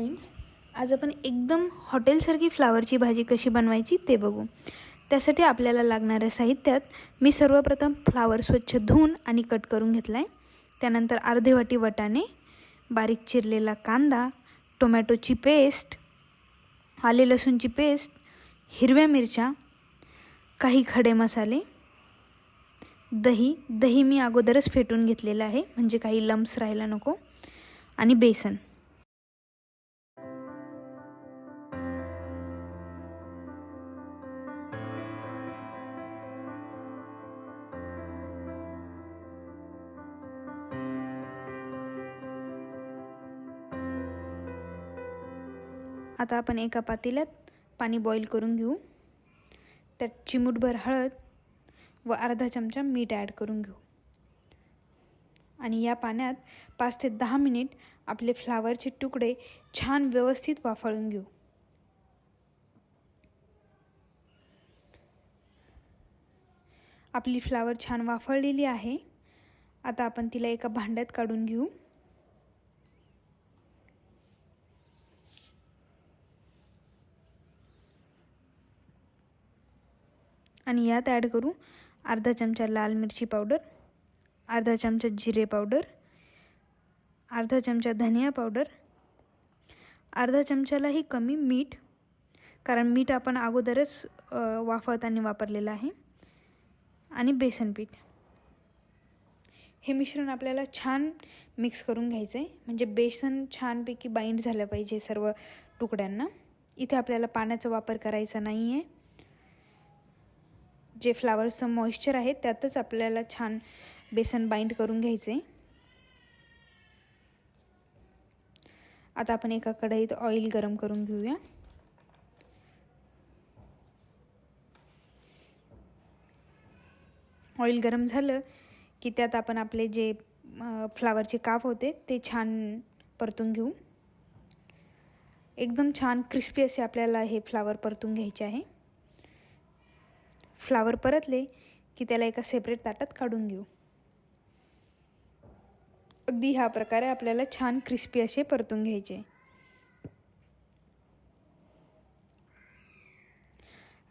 Friends आज आपण एकदम हॉटेलसारखी फ्लावरची भाजी कशी बनवायची ते बघू. त्यासाठी आपल्याला लागणाऱ्या साहित्यात मी सर्वप्रथम फ्लावर स्वच्छ धुवून आणि कट करून घेतला आहे त्यानंतर अर्धे वाटी वटाणे बारीक चिरलेला कांदा टोमॅटोची पेस्ट आले लसूणची पेस्ट हिरव्या मिरच्या काही खडे मसाले दही. दही मी अगोदरच फेटून घेतलेलं आहे म्हणजे काही लम्स राहायला नको. आणि बेसन. आता आपण एका पातेल्यात पाणी बॉईल करून घेऊ. त्यात चिमूटभर हळद व अर्धा चमचा मीठ ॲड करून घेऊ. आणि या पाण्यात पाच ते दहा मिनिट आपले फ्लावरचे तुकडे छान व्यवस्थित वाफाळून घेऊ. आपली फ्लावर छान वाफळलेली आहे. आता आपण तिला एका भांड्यात काढून घेऊ. आणि यात ॲड करू अर्धा चमचा लाल मिरची पावडर अर्धा चमचा जिरे पावडर अर्धा चमचा धनिया पावडर अर्धा चमच्यालाही कमी मीठ कारण मीठ आपण अगोदरच वाफळताना वापरलेलं आहे. आणि बेसन पीठ. हे मिश्रण आपल्याला छान मिक्स करून घ्यायचं आहे म्हणजे बेसन छानपैकी बाइंड झालं पाहिजे सर्व तुकड्यांना. इथे आपल्याला पाण्याचा वापर करायचा नाही आहे जे फ्लावरचं मॉइश्चर आहे त्यातच आपल्याला छान बेसन बाइंड करून घ्यायचे आता आपण एका कढईत ऑइल गरम करून घेऊया. ऑइल गरम झालं की त्यात आपण आपले जे फ्लावरचे काप होते ते छान परतून घेऊ. एकदम छान क्रिस्पी असे आपल्याला हे फ्लावर परतून घ्यायचे आहे. फ्लावर परतले की त्याला एका सेपरेट ताटात काढून घेऊ. अगदी ह्या प्रकारे आपल्याला छान क्रिस्पी असे परतून घ्यायचे.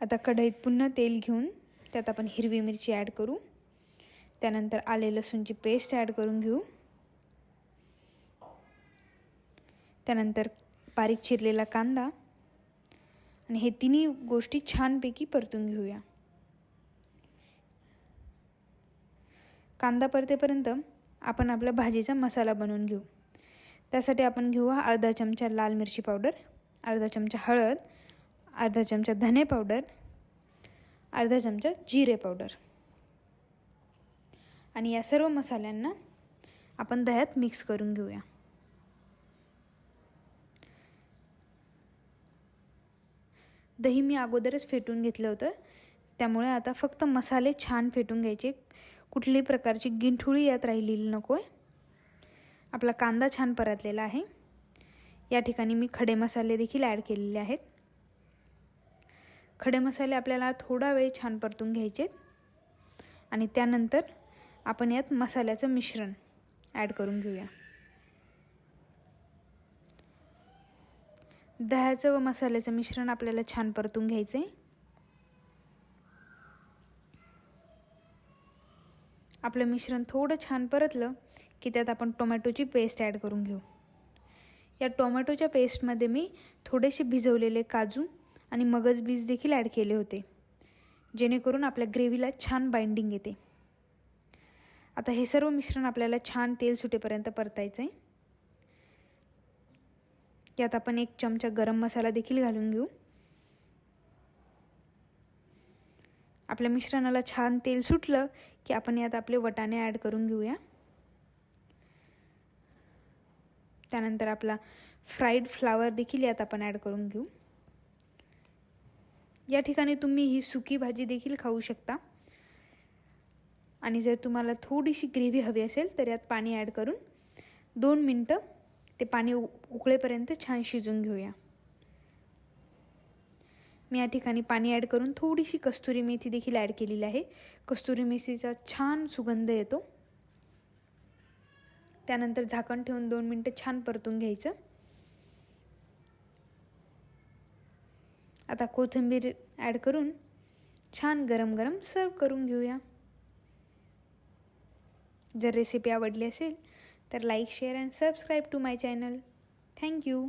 आता कढईत पुन्हा तेल घेऊन त्यात आपण हिरवी मिरची ॲड करू. त्यानंतर आले लसूणची पेस्ट ॲड करून घेऊ. त्यानंतर बारीक चिरलेला कांदा. आणि हे तिन्ही गोष्टी छानपैकी परतून घेऊया. कांदा परतेपर्यंत आपण आपल्या भाजीचा मसाला बनवून घेऊ. त्यासाठी आपण घेऊ अर्धा चमचा लाल मिरची पावडर अर्धा चमचा हळद अर्धा चमचा धने पावडर अर्धा चमचा जिरे पावडर. आणि या सर्व मसाल्यांना आपण दह्यात मिक्स करून घेऊया. दही मी अगोदरच फेटून घेतलं होतं. त्यामुळे आता फक्त मसाले छान फेटून घ्यायचे. कुठल्याही प्रकारची गिंठुळी यात राहिलेली नको आहे आपला कांदा छान परतलेला आहे. या ठिकाणी मी खडे मसाले देखील ॲड केलेले आहेत. खडे मसाले आपल्याला थोडा वेळ छान परतून घ्यायचे आणि त्यानंतर आपण यात मसाल्याचं मिश्रण ॲड करून घेऊया. दह्याचं व मसाल्याचं मिश्रण आपल्याला छान परतून घ्यायचं आहे आपलं मिश्रण थोडं छान परतलं की त्यात आपण टोमॅटोची पेस्ट ॲड करून घेऊ. या टोमॅटोच्या पेस्टमध्ये मी थोडेसे भिजवलेले काजू आणि मगज बीज देखील ॲड केले होते जेणेकरून आपल्या ग्रेव्हीला छान बाइंडिंग येते. आता हे सर्व मिश्रण आपल्याला छान तेल सुटेपर्यंत परतायचं आहे यात आपण एक चमचा गरम मसाला देखील घालून घेऊ. आपल्या मिश्रणाला छान तेल सुटलं की आपण यात आपले वटाणे ॲड करून घेऊया. त्यानंतर आपला फ्राईड फ्लावर देखील यात आपण ॲड करून घेऊ. या ठिकाणी तुम्ही ही सुकी भाजी देखील खाऊ शकता. आणि जर तुम्हाला थोडीशी ग्रेव्ही हवी असेल तर यात पाणी ॲड करून दोन मिनटं ते पाणी उकळेपर्यंत छान शिजून घेऊया. मी या ठिकाणी पाणी ॲड करून थोडीशी कस्तुरी मेथी देखील ॲड केलेली आहे. कस्तुरी मेथीचा छान सुगंध येतो. त्यानंतर झाकण ठेवून दोन मिनटं छान परतून घ्यायचं. आता कोथिंबीर ॲड करून छान गरम गरम सर्व करून घेऊया. जर रेसिपी आवडली असेल तर like share and subscribe to my channel. Thank you